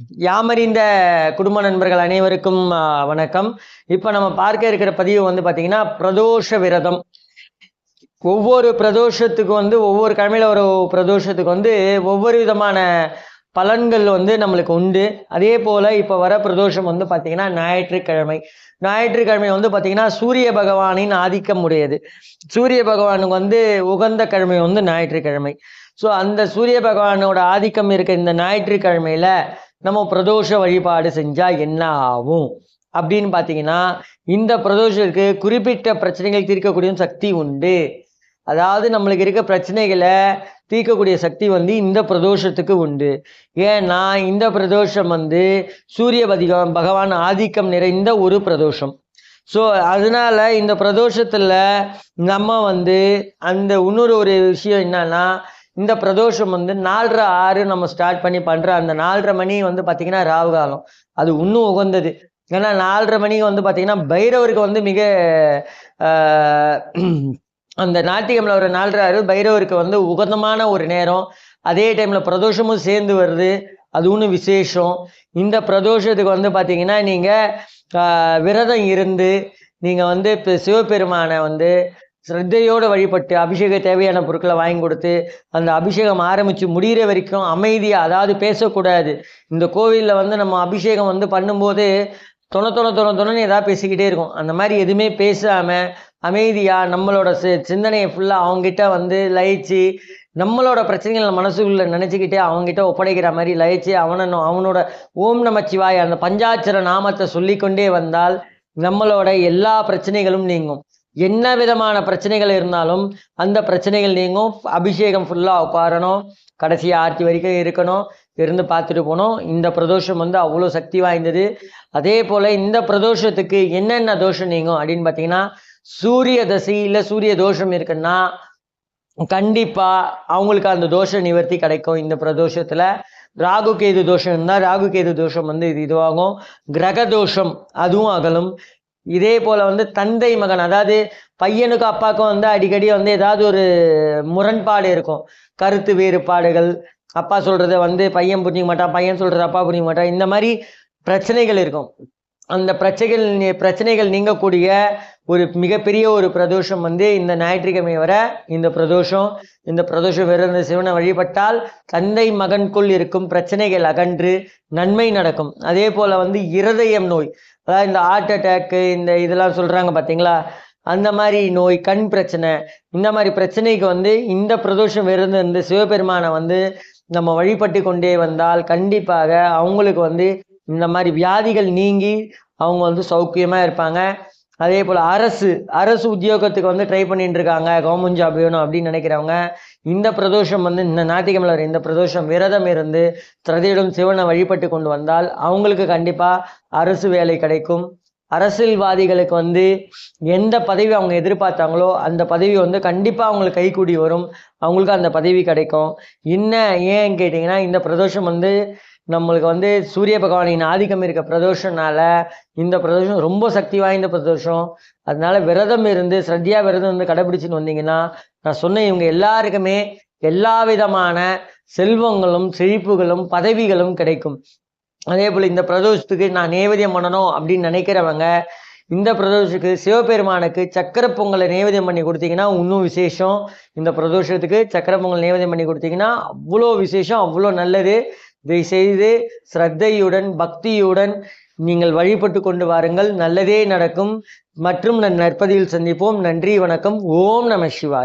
யாமறிந்த குடும்ப நண்பர்கள் அனைவருக்கும் வணக்கம். இப்போ நம்ம பார்க்க இருக்கிற பதிவு வந்து பார்த்தீங்கன்னா பிரதோஷ விரதம். ஒவ்வொரு பிரதோஷத்துக்கு வந்து ஒவ்வொரு கிழமையில ஒரு பிரதோஷத்துக்கு வந்து ஒவ்வொரு விதமான பலன்கள் வந்து நம்மளுக்கு உண்டு. அதே போல் இப்போ வர பிரதோஷம் வந்து பாத்தீங்கன்னா ஞாயிற்றுக்கிழமை. ஞாயிற்றுக்கிழமை வந்து பாத்தீங்கன்னா சூரிய பகவானின் ஆதிக்கம் உடையது. சூரிய பகவானுக்கு வந்து உகந்த கிழமை வந்து ஞாயிற்றுக்கிழமை. ஸோ அந்த சூரிய பகவானோட ஆதிக்கம் இருக்க இந்த ஞாயிற்றுக்கிழமையில நம்ம பிரதோஷ வழிபாடு செஞ்சால் என்ன ஆகும்? அப்படின்னு பார்த்தீங்கன்னா இந்த பிரதோஷத்துக்கு குறிப்பிட்ட பிரச்சனைகள் தீர்க்கக்கூடிய சக்தி உண்டு. அதாவது நம்மளுக்கு இருக்க பிரச்சனைகளை தீர்க்கக்கூடிய சக்தி வந்து இந்த பிரதோஷத்துக்கு உண்டு. ஏன்னா இந்த பிரதோஷம் வந்து சூரிய பதிகம் பகவான் ஆதிக்கம் நிறைந்த ஒரு பிரதோஷம். ஸோ அதனால இந்த பிரதோஷத்தில் நம்ம வந்து அந்த இன்னொரு ஒரு விஷயம் என்னன்னா இந்த பிரதோஷம் வந்து நாலரை ஆறு நம்ம ஸ்டார்ட் பண்ணி பண்ணுற அந்த நாலரை மணி வந்து பார்த்திங்கன்னா ராவு காலம். அது இன்னும் உகந்தது. ஏன்னா நாலரை மணிக்கு வந்து பார்த்திங்கன்னா பைரவருக்கு வந்து மிக அந்த நாட்டியமில் ஒரு நாலரை ஆறு பைரவருக்கு வந்து உகந்தமான ஒரு நேரம். அதே டைமில் பிரதோஷமும் சேர்ந்து வருது. அது ஒன்று விசேஷம். இந்த பிரதோஷத்துக்கு வந்து பார்த்திங்கன்னா நீங்கள் விரதம் இருந்து நீங்கள் வந்து இப்போ சிவபெருமானை வந்து ஸ்ரத்தையோடு வழிபட்டு அபிஷேக தேவையான பொருட்களை வாங்கி கொடுத்து அந்த அபிஷேகம் ஆரம்பித்து முடிகிற வரைக்கும் அமைதியாக அதாவது பேசக்கூடாது. இந்த கோவிலில் வந்து நம்ம அபிஷேகம் வந்து பண்ணும்போது தொண தொண தொண தொணன்னு ஏதாவது பேசிக்கிட்டே இருக்கும். அந்த மாதிரி எதுவுமே பேசாமல் அமைதியாக நம்மளோட சி சிந்தனையை ஃபுல்லாக அவங்ககிட்ட வந்து லயிச்சு நம்மளோட பிரச்சனைகளை மனசுக்குள்ள நினச்சிக்கிட்டே அவங்ககிட்ட ஒப்படைக்கிற மாதிரி லயிச்சு அவனை அவனோட ஓம் நமச்சிவாய அந்த பஞ்சாட்சர நாமத்தை சொல்லிக்கொண்டே வந்தால் நம்மளோட எல்லா பிரச்சனைகளும் நீங்கும். என்ன விதமான பிரச்சனைகள் இருந்தாலும் அந்த பிரச்சனைகள் நீங்கும். அபிஷேகம் ஃபுல்லாக உட்காரணும். கடைசி ஆர்த்தி வரைக்கும் இருக்கணும். இருந்து பார்த்துட்டு போனோம் இந்த பிரதோஷம் வந்து அவ்வளோ சக்தி வாய்ந்தது. அதே போல் இந்த பிரதோஷத்துக்கு என்னென்ன தோஷம் நீங்கும் அப்படின்னு பார்த்தீங்கன்னா சூரிய தசையில் சூரிய தோஷம் இருக்குன்னா கண்டிப்பாக அவங்களுக்கு அந்த தோஷ நிவர்த்தி கிடைக்கும் இந்த பிரதோஷத்தில். ராகு கேது தோஷம் இருந்தால் ராகு கேது தோஷம் வந்து இது இதுவாகும். கிரக தோஷம் அதுவும் அகலும். இதே போல் வந்து தந்தை மகன் அதாவது பையனுக்கும் அப்பாவுக்கும் வந்து அடிக்கடி வந்து ஏதாவது ஒரு முரண்பாடு இருக்கும். கருத்து வேறுபாடுகள். அப்பா சொல்கிறத வந்து பையன் புரிஞ்சிக்க மாட்டான் பையன் சொல்கிறத அப்பா புரிஞ்சிக்க மாட்டான். இந்த மாதிரி பிரச்சனைகள் இருக்கும். அந்த பிரச்சனைகள் நீ- பிரச்சனைகள் நீங்கக்கூடிய ஒரு மிகப்பெரிய ஒரு பிரதோஷம் வந்து இந்த ஞாயிற்றுக்கிழமை வர இந்த பிரதோஷம். இந்த பிரதோஷம் விரத சிவனை வழிபட்டால் தந்தை மகனுக்குள் இருக்கும் பிரச்சனைகள் அகன்று நன்மை நடக்கும். அதே போல் வந்து இருதயம் நோய். அதாவது இந்த ஹார்ட் அட்டாக்கு இந்த இதெல்லாம் சொல்கிறாங்க பார்த்தீங்களா அந்த மாதிரி நோய் கண் பிரச்சனை இந்த மாதிரி பிரச்சனைக்கு வந்து இந்த பிரதோஷம் இருந்து வந்து சிவபெருமானை வந்து நம்ம வழிபட்டு கொண்டே வந்தால் கண்டிப்பாக அவங்களுக்கு வந்து இந்த மாதிரி வியாதிகள் நீங்கி அவங்க வந்து சௌக்கியமாக இருப்பாங்க. அதே போல் அரசு அரசு உத்தியோகத்துக்கு வந்து ட்ரை பண்ணிட்டு இருக்காங்க கவர்மெண்ட் ஜாப் வேணும் அப்படின்னு நினைக்கிறவங்க இந்த பிரதோஷம் வந்து இந்த ஞாயிற்றுக்கிழமை இந்த பிரதோஷம் விரதம் இருந்து திரதியிடம் சிவனை வழிபட்டு கொண்டு வந்தால் அவங்களுக்கு கண்டிப்பாக அரசு வேலை கிடைக்கும். அரசியல்வாதிகளுக்கு வந்து எந்த பதவி அவங்க எதிர்பார்த்தாங்களோ அந்த பதவி வந்து கண்டிப்பாக அவங்களுக்கு கைக்கூடி வரும். அவங்களுக்கு அந்த பதவி கிடைக்கும். என்ன ஏன் கேட்டிங்கன்னா இந்த பிரதோஷம் வந்து நம்மளுக்கு வந்து சூரிய பகவானின் ஆதிக்கம் இருக்க பிரதோஷனால இந்த பிரதோஷம் ரொம்ப சக்தி வாய்ந்த பிரதோஷம். அதனால விரதம் இருந்து ஸ்ரத்தியா விரதம் வந்து கடைபிடிச்சின்னு வந்தீங்கன்னா நான் சொன்ன இவங்க எல்லாருக்குமே எல்லா விதமான செல்வங்களும் செழிப்புகளும் பதவிகளும் கிடைக்கும். அதே போல் இந்த பிரதோஷத்துக்கு நான் நேவேதியம் பண்ணணும் அப்படின்னு நினைக்கிறவங்க இந்த பிரதோஷத்துக்கு சிவபெருமானுக்கு சக்கர பொங்கலை நேவேதியம் பண்ணி கொடுத்தீங்கன்னா இன்னும் விசேஷம். இந்த பிரதோஷத்துக்கு சக்கர பொங்கல் நேவேதியம் பண்ணி கொடுத்தீங்கன்னா அவ்வளோ விசேஷம் அவ்வளோ நல்லது. இதை செய்து ஸ்ரத்தையுடன் பக்தியுடன் நீங்கள் வழிபட்டு கொண்டு வாருங்கள். நல்லதே நடக்கும். மற்றும் நன் நற்பதியில் சந்திப்போம். நன்றி வணக்கம். ஓம் நம சிவாய்.